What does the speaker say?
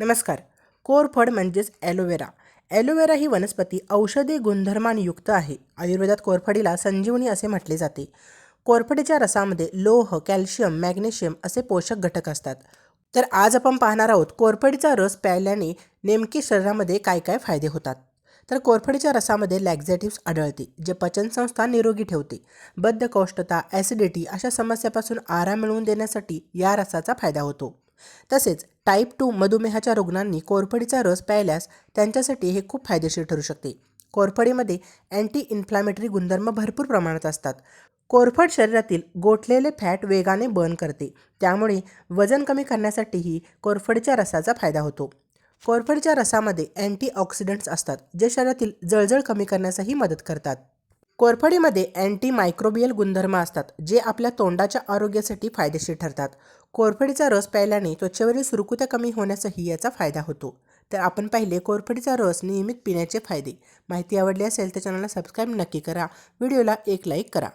नमस्कार. कोरफड म्हणजेच ॲलोवेरा. ॲलोवेरा ही वनस्पती औषधी गुणधर्मांयुक्त आहे. आयुर्वेदात कोरफडीला संजीवनी असे म्हटले जाते. कोरफडीच्या रसामध्ये लोह कॅल्शियम मॅग्नेशियम असे पोषक घटक असतात. तर आज आपण पाहणार आहोत कोरफडीचा रस प्यायल्याने नेमके शरीरामध्ये काय काय फायदे होतात. तर कोरफडीच्या रसामध्ये लॅक्झेटिव्स आढळते जे पचनसंस्था निरोगी ठेवते. बद्धकोष्ठता ॲसिडिटी अशा समस्यापासून आराम मिळवून देण्यासाठी या रसाचा फायदा होतो. तसेच टाईप टू मधुमेहाच्या रुग्णांनी कोरफडीचा रस प्यायल्यास त्यांच्यासाठी हे खूप फायदेशीर ठरू शकते. कोरफडीमध्ये अँटी इन्फ्लॅमेटरी गुणधर्म भरपूर प्रमाणात असतात. कोरफड शरीरातील गोठलेले फॅट वेगाने बर्न करते. त्यामुळे वजन कमी करण्यासाठीही कोरफडीच्या रसाचा फायदा होतो. कोरफडीच्या रसामध्ये अँटीऑक्सिडंट्स असतात जे शरीरातील जळजळ कमी करण्यासही मदत करतात. कोरफडीमध्ये अँटी मायक्रोबियल गुणधर्म असतात जे आपल्या तोंडाच्या आरोग्यासाठी फायदेशीर ठरतात. कोरफडीचा रस प्यायल्याने त्वचेवरील सुरकुत्या कमी होण्यासही याचा फायदा होतो. तर आपण पाहिले कोरफडीचा रस नियमित पिण्याचे फायदे. माहिती आवडली असेल तर चॅनलला सबस्क्राईब नक्की करा. व्हिडिओला एक लाईक करा.